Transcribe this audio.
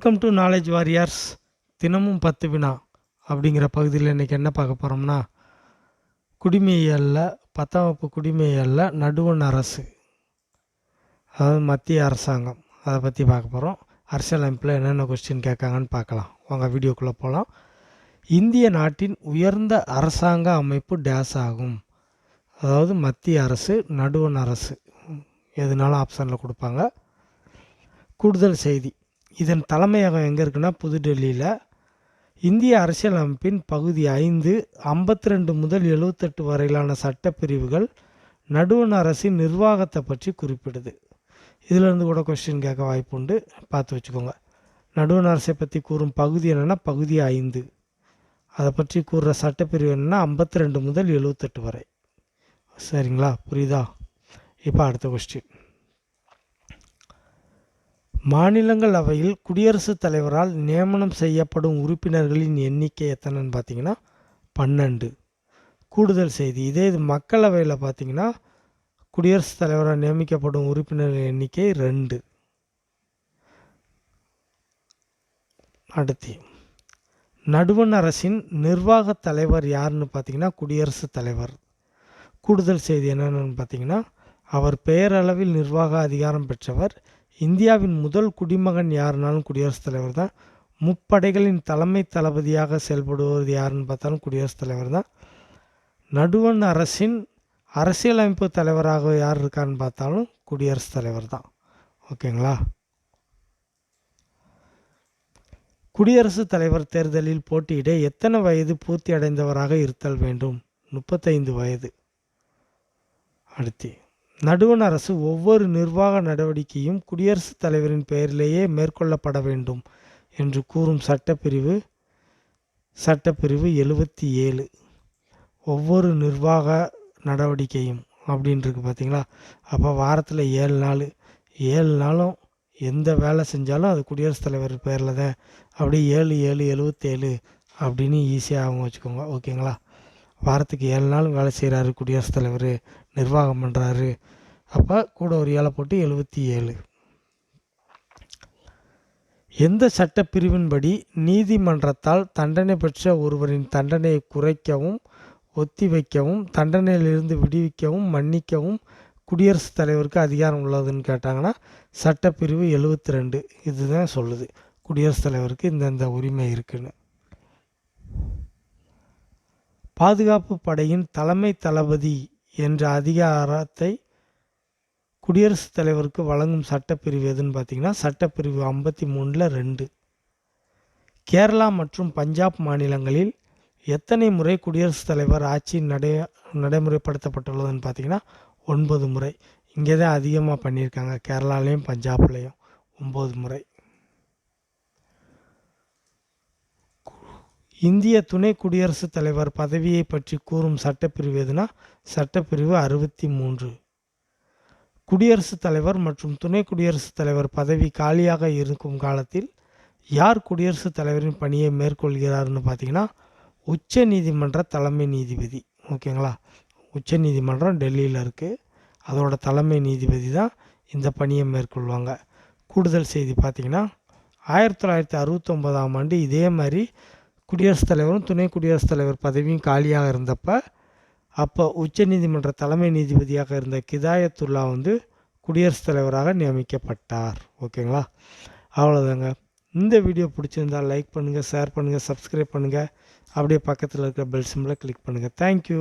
Welcome to knowledge warriors தினமும் பத்து வினா அப்படிங்கிற பகுதியில் இன்றைக்கி என்ன பார்க்க போகிறோம்னா குடிமையியலில் பத்தாம் வகுப்பு குடிமையியலில் நடுவண் அரசு. அதாவது மத்திய அரசாங்கம். அதை பற்றி பார்க்க போகிறோம் அரசியலமைப்பில் என்னென்ன கொஸ்டின் கேட்காங்கன்னு பார்க்கலாம். வாங்க வீடியோக்குள்ளே போகலாம் இந்திய நாட்டின் உயர்ந்த அரசாங்க அமைப்பு டேஸ் ஆகும். அதாவது மத்திய அரசு நடுவண் அரசு. எதுனாலும் ஆப்ஷனில் கொடுப்பாங்க. கூடுதல் செய்தி. இதன் தலைமையகம் எங்கே இருக்குன்னா புதுடெல்லியில். இந்திய அரசியலமைப்பின் பகுதி ஐந்து ஐம்பத்தி ரெண்டு முதல் எழுவத்தெட்டு வரையிலான சட்டப்பிரிவுகள் நடுவண் அரசின் நிர்வாகத்தை பற்றி குறிப்பிடுது. இதிலேருந்து கூட கொஸ்டின் கேட்க வாய்ப்பு உண்டு. பார்த்து வச்சுக்கோங்க. நடுவண் அரசை பற்றி கூறும் பகுதி என்னென்னா பகுதி ஐந்து. அதை பற்றி கூறுற சட்டப்பிரிவு என்னென்னா ஐம்பத்தி ரெண்டு முதல் எழுவத்தெட்டு வரை. சரிங்களா? புரியுதா? இப்போ அடுத்த கொஸ்டின் மாநிலங்களவையில் குடியரசுத் தலைவரால் நியமனம் செய்யப்படும் உறுப்பினர்களின் எண்ணிக்கை எத்தனைன்னு பார்த்தீங்கன்னா பன்னெண்டு. கூடுதல் செய்தி இதே இது மக்களவையில் பார்த்தீங்கன்னா குடியரசுத் தலைவரால் நியமிக்கப்படும் உறுப்பினர்கள் எண்ணிக்கை ரெண்டு. அடுத்து நடுவண் அரசின் நிர்வாகத் தலைவர் யாருன்னு பார்த்தீங்கன்னா குடியரசுத் தலைவர். கூடுதல் செய்தி என்னென்னு பார்த்தீங்கன்னா அவர் பெயரளவில் நிர்வாக அதிகாரம் பெற்றவர் இந்தியாவின் முதல் குடிமகன் யாருனாலும் குடியரசுத் தலைவர் தான். முப்படைகளின் தலைமை தளபதியாக செயல்படுவது யாருன்னு பார்த்தாலும் குடியரசுத் தலைவர் தான். நடுவண் அரசின் அரசியலமைப்பு தலைவராக யார் இருக்கான்னு பார்த்தாலும் குடியரசுத் தலைவர் தான். ஓகேங்களா? குடியரசுத் தலைவர் தேர்தலில் போட்டியிட எத்தனை வயது பூர்த்தி அடைந்தவராக இருத்தல் வேண்டும்? முப்பத்தைந்து வயது. அடுத்து. நடுவண் அரசு ஒவ்வொரு நிர்வாக நடவடிக்கையும் குடியரசுத் தலைவரின் பெயரிலேயே மேற்கொள்ளப்பட வேண்டும் என்று கூறும் சட்டப்பிரிவு சட்டப்பிரிவு எழுபத்தி ஏழு. ஒவ்வொரு நிர்வாக நடவடிக்கையும் அப்படின்ட்டுருக்கு பார்த்தீங்களா? அப்போ வாரத்தில் ஏழு நாள். ஏழு நாளும் எந்த வேலை செஞ்சாலும் அது குடியரசுத் தலைவர் பேரில் தான் அப்படியே ஏழு ஏழு எழுபத்தேழு அப்படின்னு ஈஸியாக அவங்க வச்சுக்கோங்க. ஓகேங்களா? வாரத்துக்கு ஏழு நாள் வேலை செய்கிறாரு குடியரசுத் தலைவர் நிர்வாகம் பண்ணுறாரு அப்போ கூட ஒரு ஏழை போட்டு எழுபத்தி ஏழு. எந்த சட்டப்பிரிவின்படி நீதிமன்றத்தால் தண்டனை பெற்ற ஒருவரின் தண்டனையை குறைக்கவும் ஒத்திவைக்கவும் தண்டனையிலிருந்து விடுவிக்கவும் மன்னிக்கவும் குடியரசுத் தலைவருக்கு அதிகாரம் உள்ளதுன்னு கேட்டாங்கன்னா சட்டப்பிரிவு எழுபத்தி ரெண்டு. இதுதான் சொல்லுது. குடியரசுத் தலைவருக்கு இந்தந்த உரிமை இருக்குன்னு. பாதுகாப்பு படையின் தலைமை தளபதி என்ற அதிகாரத்தை குடியரசுத் தலைவருக்கு வழங்கும் சட்டப்பிரிவு எதுன்னு பார்த்தீங்கன்னா சட்டப்பிரிவு ஐம்பத்தி மூணில் ரெண்டு. கேரளா மற்றும் பஞ்சாப் மாநிலங்களில் எத்தனை முறை குடியரசுத் தலைவர் ஆட்சி நடை நடைமுறைப்படுத்தப்பட்டுள்ளதுன்னு பார்த்தீங்கன்னா ஒன்பது முறை. இங்கே தான் அதிகமாக பண்ணியிருக்காங்க கேரளாலேயும் பஞ்சாப்லேயும். ஒம்பது முறை. இந்திய துணை குடியரசுத் தலைவர் பதவியை பற்றி கூறும் சட்டப்பிரிவு எதுனா? சட்டப்பிரிவு அறுபத்தி மூன்று குடியரசுத் தலைவர் மற்றும் துணை குடியரசுத் தலைவர் பதவி காலியாக இருக்கும் காலத்தில் யார் குடியரசுத் தலைவரின் பணியை மேற்கொள்கிறார்னு பார்த்தீங்கன்னா உச்ச நீதிமன்ற தலைமை நீதிபதி. ஓகேங்களா? உச்ச நீதிமன்றம் டெல்லியில் இருக்குது அதோட தலைமை நீதிபதி தான் இந்த பணியை மேற்கொள்வாங்க. கூடுதல் செய்தி பார்த்திங்கன்னா ஆயிரத்தி தொள்ளாயிரத்தி அறுபத்தொம்போதாம் ஆண்டு இதே மாதிரி குடியரசுத் தலைவரும் துணை குடியரசுத் தலைவர் பதவியும் காலியாக இருந்தப்போ அப்போ உச்சநீதிமன்ற தலைமை நீதிபதியாக இருந்த கிதாயத்துல்லா வந்து குடியரசுத் தலைவராக நியமிக்கப்பட்டார். ஓகேங்களா? அவ்வளோதாங்க இந்த வீடியோ பிடிச்சிருந்தால் லைக் பண்ணுங்கள் ஷேர் பண்ணுங்கள் சப்ஸ்கிரைப் பண்ணுங்கள் அப்படியே பக்கத்தில் இருக்கிற பெல் சிம்பிளை கிளிக் பண்ணுங்கள் தேங்க்யூ